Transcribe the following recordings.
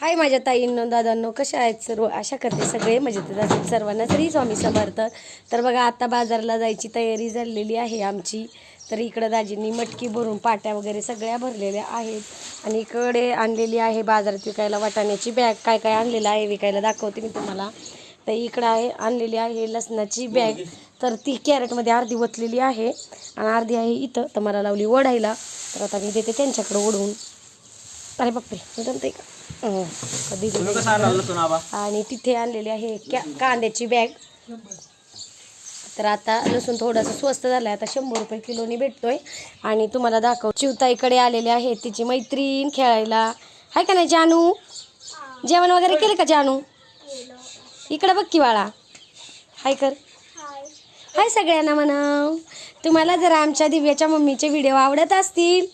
हाय माझ्या ताईंनो दादांनो कशा आहेत सर्व? आशा करते सगळे मजेत असेल सर्वांना तरी स्वामी समर्थ. तर बघा आता बाजारला जायची तयारी झालेली आहे आमची. तर इकडं दाजींनी मटकी भरून पाट्या वगैरे सगळ्या भरलेल्या आहेत. आणि इकडे आणलेली आहे बाजारात विकायला वाटाण्याची बॅग काय काय आणलेलं आहे विकायला दाखवते मी तुम्हाला. तर इकडं आहे आणलेली आहे लसणाची बॅग तर ती कॅरेटमध्ये अर्धी ओतलेली आहे. आणि अर्धी आहे इथं. तर मला लावली ओढायला तर आता मी देते त्यांच्याकडं ओढवून अरे बापरे मी जमते का? अं, कधी आणि तिथे आणलेली आहे क्या कांद्याची बॅग तर आता लसूण थोडंसं स्वस्त झालं आहे आता शंभर रुपये किलोनी भेटतोय. आणि तुम्हाला दाखव चिवताईकडे आलेले आहे तिची मैत्रीण खेळायला. हाय का नाही जानू? जेवण वगैरे केलं का जानू? इकडं बघ की बाळा. हाय कर. हाय सगळ्यांना म्हणाव. तुम्हाला जर आमच्या दिव्याच्या मम्मीचे व्हिडिओ आवडत असतील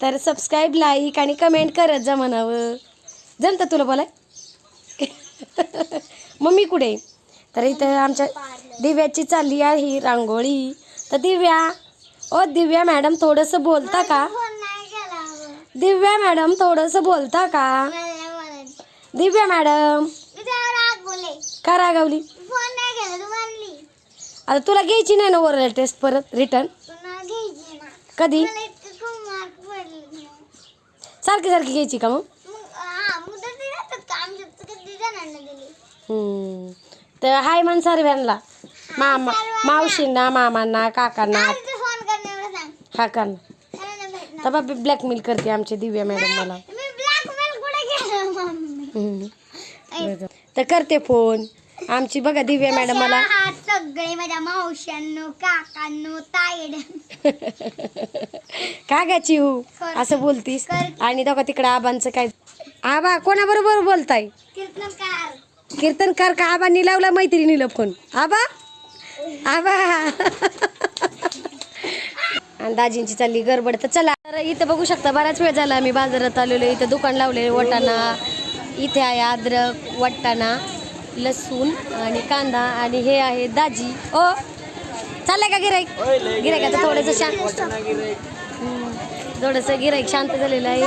तर सबस्क्राईब लाईक आणि कमेंट करत जा म्हणावं. जमतं तुला बोलाय? मम्मी कुठे? तर इथं आमच्या दिव्याची चालली आहे ही रांगोळी. तर दिव्या ओ दिव्या मॅडम थोडंसं बोलता का? दिव्या मॅडम थोडंसं बोलता का? दिव्या मॅडम. का रागावली? आता तुला घ्यायची नाही ना ओरल टेस्ट परत रिटर्न कधी? सारखी सारखी घ्यायची का मग? हम्म. तर हाय म्हण सर्वांना मामा मावशींना मामांना काकांना. हा का तर बाबा ब्लॅकमेल करते आमची दिव्या मॅडम मला. हम्म. बरं. तर करते फोन आमची बघा दिव्या मॅडम मला. सगळे? माझ्या मावशांनो काकांनो तायड का गा चिऊ असं बोलतीस? आणि बघा तिकडं आबांचं काय? आबा कोणाबरोबर बोलताय? कीर्तनकार. कीर्तनकार का? आबांनी लावला मैत्रिणीला फोन आबा? आबा. आणि दाजींची चालली गडबड. तर चला तर इथं बघू शकता बराच वेळ झाला आम्ही बाजारात आलेलो इथं दुकान लावले वाटाणा. इथे आहे अद्रक वाटाणा लसूण आणि कांदा आणि हे आहे दाजी. ओ चाललंय का गिराईक गिराईकाचं थोडंसं शांत थोडंसं गिराईक शांत झालेलं आहे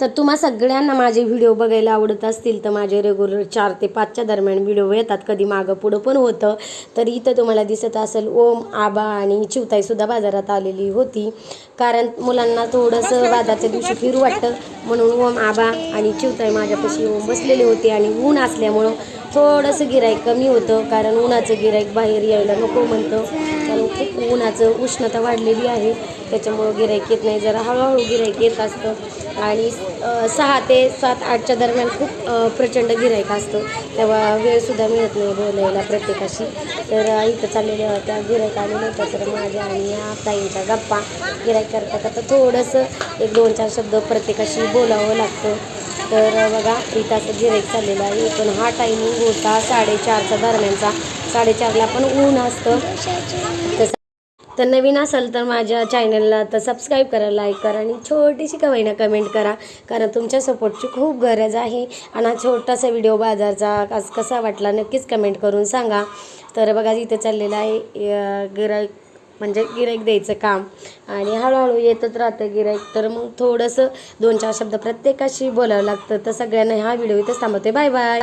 तर तुम्हा सगळ्यांना माझे व्हिडिओ बघायला आवडत असतील तर माझे रेग्युलर चार ते पाचच्या दरम्यान व्हिडिओ येतात. कधी मागं पुढं पण होतं. तर इथं तुम्हाला दिसत असेल ओम आबा आणि चिवताईसुद्धा बाजारात आलेली होती. कारण मुलांना थोडंसं बाजारच्या दिवशी फिरू वाटतं. म्हणून ओम आबा आणि चिवताई माझ्यापाशी ओम बसलेले होते आणि ऊन असल्यामुळं थोडंसं गिराईक कमी होतं. कारण उन्हाचं गिराईक बाहेर यायला नको म्हणतं. खूप उन्हाचं उष्णता वाढलेली आहे. त्याच्यामुळं गिरायक येत नाही. जरा हळूहळू गिरायक येत असतं. आणि सहा ते सात आठच्या दरम्यान खूप प्रचंड गिरायक असतं. तेव्हा वेळसुद्धा मिळत नाही बोलायला प्रत्येकाशी. तर इथं चाललेल्या होत्या गिरायक आलेलं होतं तर माझ्या आणि या ताईंच्या गप्पा गिरायक करता करता थोडंसं एक दोन चार शब्द प्रत्येकाशी बोलावं लागतं. तर बघा इथं असं गिराईक चाललेलं आहे. पण हा टायमिंग होता साडेचारच्या दरम्यानचा. साडेचारला पण ऊन असतं. तसं तर नवीन असाल तर माझ्या चॅनलला तर सबस्क्राईब करा लाईक करा आणि छोटीशी का कमेंट करा. कारण तुमच्या सपोर्टची खूप गरज आहे. आणि हा छोटासा व्हिडिओ बाजारचा आज कसा वाटला नक्कीच कमेंट करून सांगा. तर बघा इथे चाललेलं आहे गिराईक म्हणजे गिराईक द्यायचं काम. आणि हळूहळू येतच राहतं गिराईक. तर मग थोडंसं दोन चार शब्द प्रत्येकाशी बोलावं लागतं. तर सगळ्यांना हा व्हिडिओ इथेच थांबवते. Bye bye.